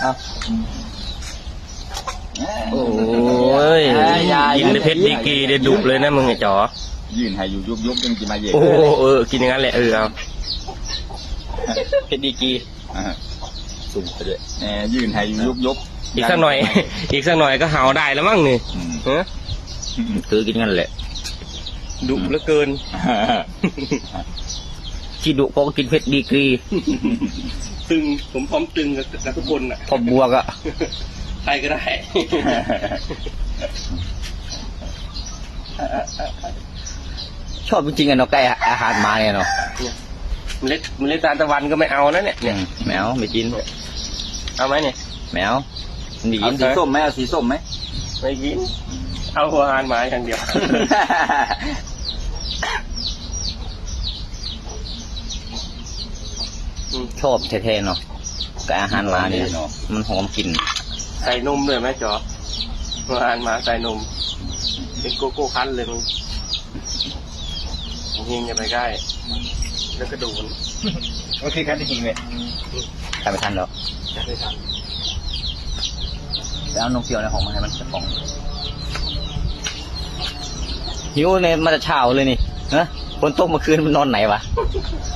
เอาโอ้ยกินในเพชรดีกรีเดดุเลยนะมึงไอ้จ๋อยืนให้อยู่ยุบยุบยังกินมาเย็นโอ้เออกินอย่างนั้นแหละเออเอาเพชรดีกรีสุ่มไปด้วยแหมยืนให้อยู่ยุบยุบอีกสักหน่อย อีกสักหน่อยก็เห่าได้แล้วมั้งนี่อืมฮะคือกินกันแหละดุเหลือเกินที่ดุเพราะว่ากินเพชรดีกรี ตึง ผมพร้อมตึงกับกับทุกคนอะพอบวกอะใครก็ได้ ชอบจริงๆอะเนาะใกล้อาหารมาเนี่ยเนาะเมล็ดเมล็ดทานตะวันก็ไม่เอานะเนี่ยเนี่ยแมวไม่กินเอาไหมเนี่ยแมวมันดีเอาสีส้มไหมเอาสีส้มไหมไม่กินเอาหัวอาหารหมาอย่างเดียว อืม ชอบแท้ๆเนาะกับอาหารมาเนี่ยมันหอมกลิ่นใส่นมเลยไหมจอหัวอาหารหมาใส่นม เป็นโกโก้คั้นเลยมึงยิงจะไปใกล้แล้วก็ดูมันโอเคครับจริงเลยทำไม่ทันหรอกจะไม่ทันแล้วเอานมเปรี้ยวในห้องมาให้มันจะฟองหิวเนี่ยมาจะเช้าเลยนี่ ฮะฝนตกเมื่อคืนมันนอนไหนวะ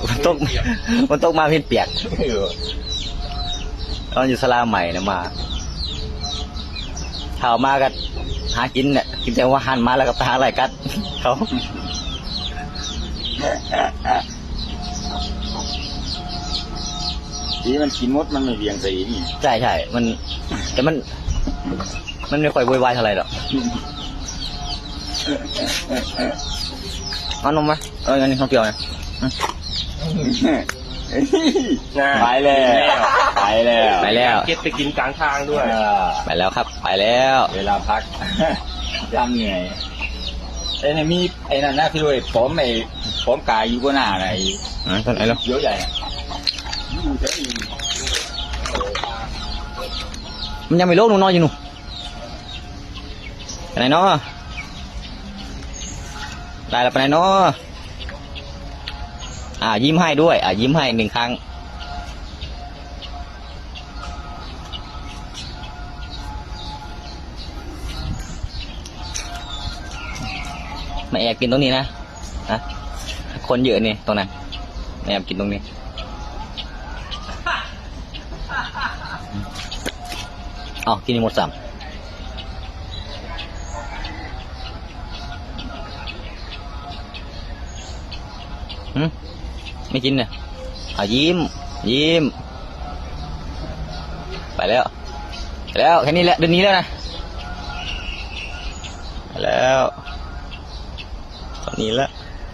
ฝนตกฝนตกมาเพี้ยนเปียกตอนอยู่สลาใหม่นะมาเช้ามาก็หากินเนี่ยกินแต่ว่าหันมาแล้วก็ไปหาอะไรกัดเขาสีมันกินมดมันไม่เวียงใส่อีกนี่ใช่ใช่มัน แต่มัน มันไม่ค่อยโวยวายเท่าไหร่หรอก เอานมไหมเอออันนี้ข้าวเกี๊ยวนะน่าไปแล้วไปแล้วไปแล้วเก็บไปกินกลางทางด้วยเออไปแล้วครับ ไปแล้ว เวลาพักจำเหนื่อยไอ้นี่มีไอ้นั่นนะคือไอ้ผมไอ้ผมกายอยู่ก็หน้าไอ้อะตอนไหนแล้วเยอะใหญ่อะอยู่แต่อีมันยังไม่โลกหนูนอนอยู่หนูไปไหนเนาะ ได้แล้วไปไหนเนาะอ่า ยิ้มให้ด้วย อ่ายิ้มให้หนึ่งครั้ง มาแอบกินตรงนี้นะนะคนเยอะนี่ตรงนั้นมาแอบกินตรงนี้อ๋อกินหมดสาม ไม่กินเนี่ยอายิ้ม ยิ้ม ไปแล้วไปแล้วแค่นี้แหละเดือนนี้แล้วนะไปแล้วตอนนี้แล้ว